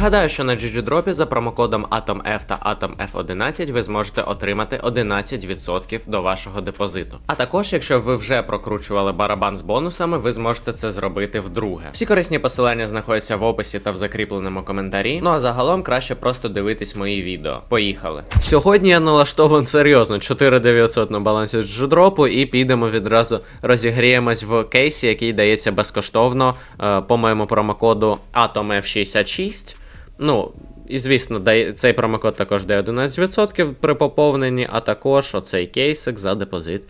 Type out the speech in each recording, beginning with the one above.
Нагадаю, що на GGDrop за промокодом AtomF та AtomF11 ви зможете отримати 11% до вашого депозиту. А також, якщо ви вже прокручували барабан з бонусами, ви зможете це зробити вдруге. Всі корисні посилання знаходяться в описі та в закріпленому коментарі. Ну а загалом краще просто дивитись мої відео. Поїхали. Сьогодні я налаштований серйозно 4900 на балансі GGDrop і підемо відразу розігріємось в кейсі, який дається безкоштовно е, по моєму промокоду AtomF66. Ну, і звісно, цей промокод також дає 11% при поповненні, а також оцей кейсик за депозит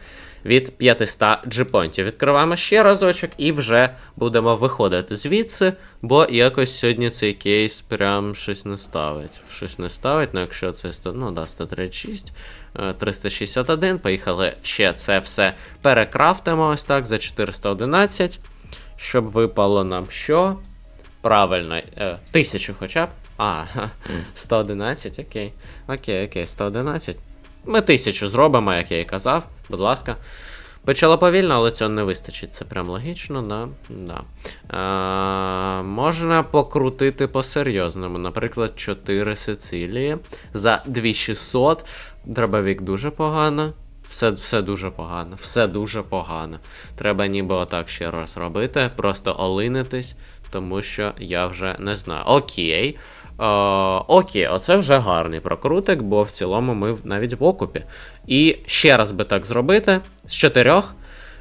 від 500 джипонтів. Відкриваємо ще разочок і вже будемо виходити звідси, бо якось сьогодні цей кейс прям щось не ставить. Щось не ставить, ну якщо це 100, ну, да, 136, е, 361. Поїхали ще це все перекрафтимо ось так за 411, щоб випало нам що? Правильно, е, тисячу хоча б. А, 111, окей. Окей, окей, 111. Ми тисячу зробимо, як я і казав, будь ласка. Почало повільно, але цього не вистачить. Це прям логічно, да. да. А, можна покрутити по-серйозному. Наприклад, 4 Сицилії за 2600. Дробовик дуже погано. Все, все дуже погано, все дуже погано. Треба ніби отак ще раз робити, просто олинитись, тому що я вже не знаю. Окей. Е, окей, оце вже гарний прокрутик, бо в цілому ми навіть в окупі. І ще раз би так зробити з чотирьох.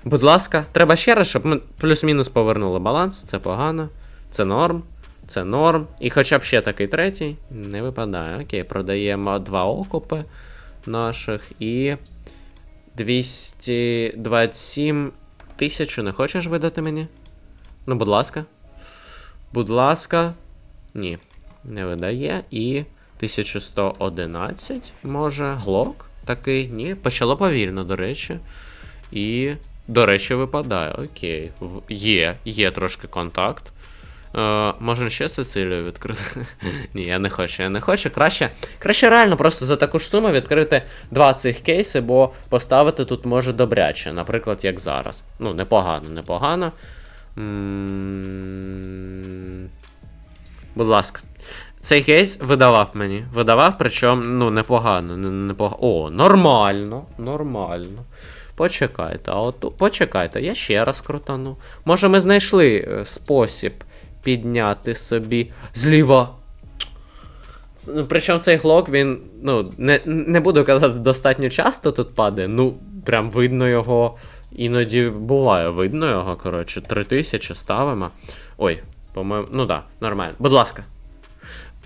Будь ласка, треба ще раз, щоб ми плюс-мінус повернули баланс. Це погано, це норм, це норм. І хоча б ще такий третій не випадає. Окей, продаємо два окупи наших і 227 тисячу не хочеш видати мені? Ну, будь ласка. Будь ласка. Ні, не видає. І 1111, може, глок такий. Ні, почало повільно, до речі. І, до речі, випадає. Окей. Є, є трошки контакт. Е, можна ще Сицилію відкрити? Ні, я не хочу, я не хочу. Краще, краще реально просто за таку ж суму відкрити два цих кейси, бо поставити тут може добряче, наприклад, як зараз. Ну, непогано, непогано. Будь ласка. Цей кейс видавав мені. Видавав, причому, ну, непогано. Не, непога... О, нормально. Нормально. Почекайте, а от почекайте, я ще раз крутану. Може, ми знайшли е, спосіб підняти собі зліва. Ну, Причому цей глок, він, ну, не, не буду казати, достатньо часто тут падає. Ну, прям видно його. Іноді буває, видно його, коротше, 3000 ставимо. Ой, по-моєму, ну да, нормально. Будь ласка.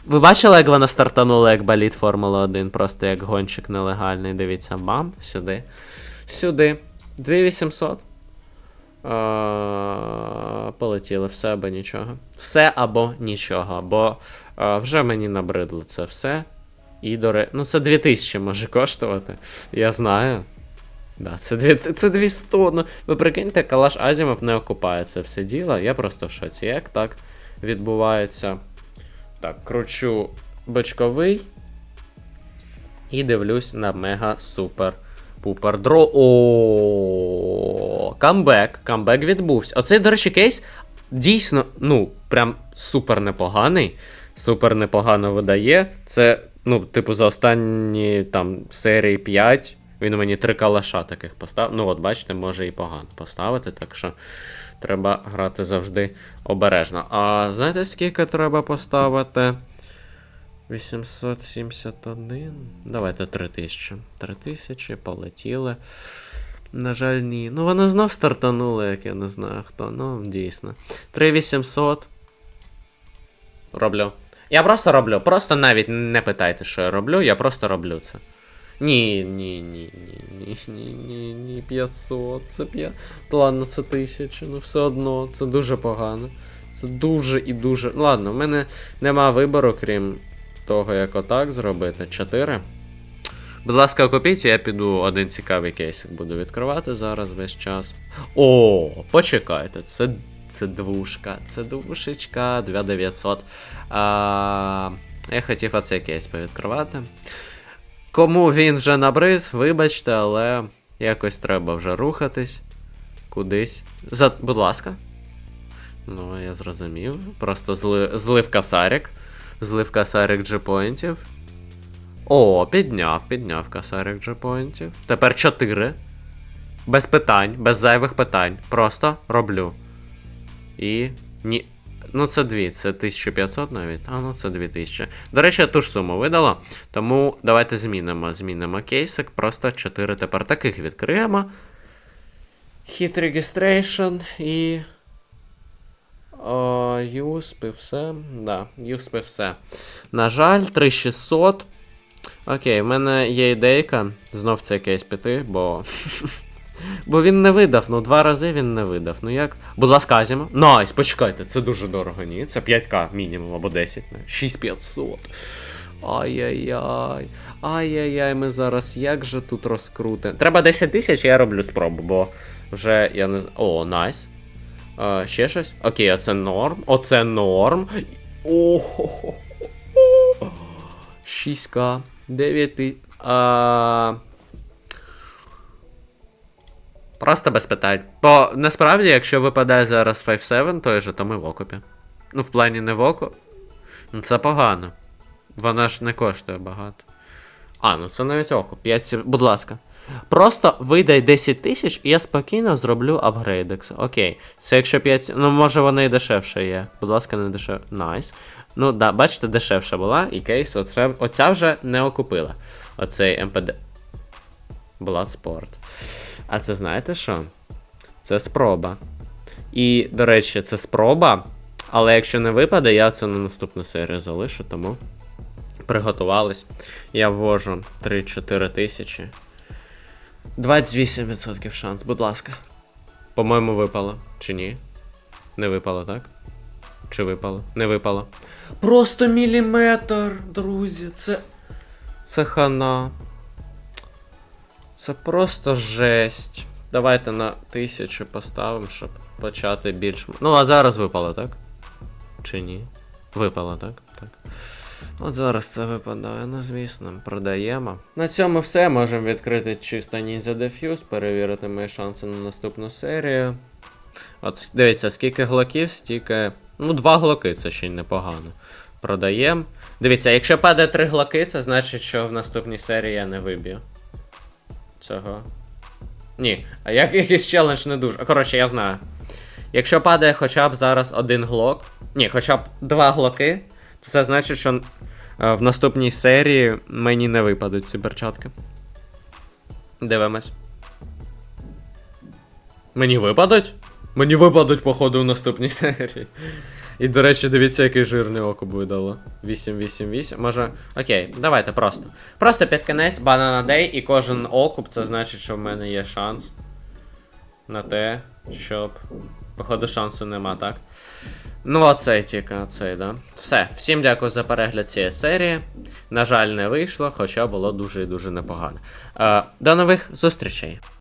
Ви бачили, як вона стартанула, як боліт Формула 1, просто як гонщик нелегальний. Дивіться, бам, сюди. Сюди. 2800. Е, Полетіли все або нічого. Все або нічого. Бо вже мені набридло це все. І до ре... Ну, це 2000 може коштувати. Я знаю. Да, це, дві... це 200. Ну, ви прикиньте, Калаш Азімов не окупає це все діло. Я просто в шоці. Як так відбувається? Так, кручу бочковий. І дивлюсь на мега супер пупер дро. О, камбек. Камбек відбувся. Оцей, до речі, кейс дійсно, ну, прям супер непоганий. Супер непогано видає. Це, ну, типу, за останні там серії 5. Він мені три калаша таких поставив. Ну, от, бачите, може і погано поставити, так що треба грати завжди обережно. А знаєте, скільки треба поставити? 871. Давайте 3000. 3000, полетіли. На жаль, ні. Ну, вона знов стартанула, як я не знаю хто. Ну, дійсно. 3800. Роблю. Я просто роблю. Просто навіть не питайте, що я роблю, я просто роблю це. Ні, ні, ні, ні, ні, ні, ні, ні, 500, це 5. Та ладно, це 1000, ну все одно, це дуже погано. Це дуже і дуже. Ладно, в мене нема вибору, крім того, як отак зробити. 4. Будь ласка, купіть, я піду один цікавий кейсик буду відкривати зараз весь час. О, почекайте, це, це двушка, це двушечка, 2900. А, я хотів оцей кейс повідкривати. Кому він вже набрид, вибачте, але якось треба вже рухатись кудись. За... Будь ласка. Ну, я зрозумів. Просто зли... злив касарик. Злив касарик джепоінтів. О, підняв, підняв касарик джепоінтів. Тепер 4. Без питань, без зайвих питань. Просто роблю. І. Ні. Ну, це 2, це 1500 навіть. А, ну це 2000. До речі, ту ж суму видала. Тому давайте змінимо. Змінимо кейсик. Просто 4 тепер таких відкриємо. Hit registration і. О, юсп і все. Да, юсп і все. На жаль, 3600. Окей, в мене є ідейка. Знов цей кейс піти, бо. Бо він не видав, ну два рази він не видав. Ну як. Будь ласка, Азімо. Найс, почекайте, це дуже дорого, ні? Це 5к мінімум або 10. не? 6500. Ай-яй-яй. Ай-яй-яй, ми зараз як же тут розкрутимо. Треба 10 тисяч, я роблю спробу, бо вже я не. О, найс. А, ще щось? Окей, оце норм. Оце норм. Охо. 6к. 9 ти. А... Просто без питань. Бо насправді, якщо випадає зараз 5-7 той же, то ми в окопі. Ну, в плані не в око. Ну це погано. Вона ж не коштує багато. А, ну це навіть око. 5 сів... Будь ласка. Просто видай 10 тисяч, і я спокійно зроблю апгрейдекс. Окей. Це якщо 5. Ну, може вона і дешевше є. Будь ласка, не дешевше. Найс. Ну, да, бачите, дешевша була, і кейс, оце... оця вже не окупила. Оцей МПД. Bloodsport. А це знаєте що? Це спроба. І, до речі, це спроба. Але якщо не випаде, я це на наступну серію залишу, тому приготувались. Я ввожу 3-4 тисячі. 28% шанс, будь ласка. По-моєму, випало. Чи ні? Не випало, так? Чи випало? Не випало. Просто міліметр, друзі. Це. Це хана. Це просто жесть. Давайте на тисячу поставимо, щоб почати більш. Ну, а зараз випало, так? Чи ні? Випало, так? Так. От зараз це випадає, ну звісно, продаємо. На цьому все. Можемо відкрити чисто Ninja Diffuse, перевірити мої шанси на наступну серію. От дивіться, скільки глоків, стільки. Ну, два глоки це ще й непогано. Продаємо. Дивіться, якщо падає три глоки, це значить, що в наступній серії я не виб'ю. Цього. Ні, а як якийсь челендж не дуже. Коротше, я знаю. Якщо падає хоча б зараз один глок, ні, хоча б два глоки, то це значить, що е, в наступній серії мені не випадуть ці перчатки. Дивимось. Мені випадуть? Мені випадуть, походу, в наступній серії. І, до речі, дивіться, який жирний окуп видало. 8-8-8. Може. Окей, давайте просто. Просто під кінець, банана дей, і кожен окуп, це значить, що в мене є шанс. На те, щоб. Походу, шансу нема, так? Ну, оцей тільки, оцей, да. Все, всім дякую за перегляд цієї серії. На жаль, не вийшло, хоча було дуже і дуже непогано. Е, до нових зустрічей.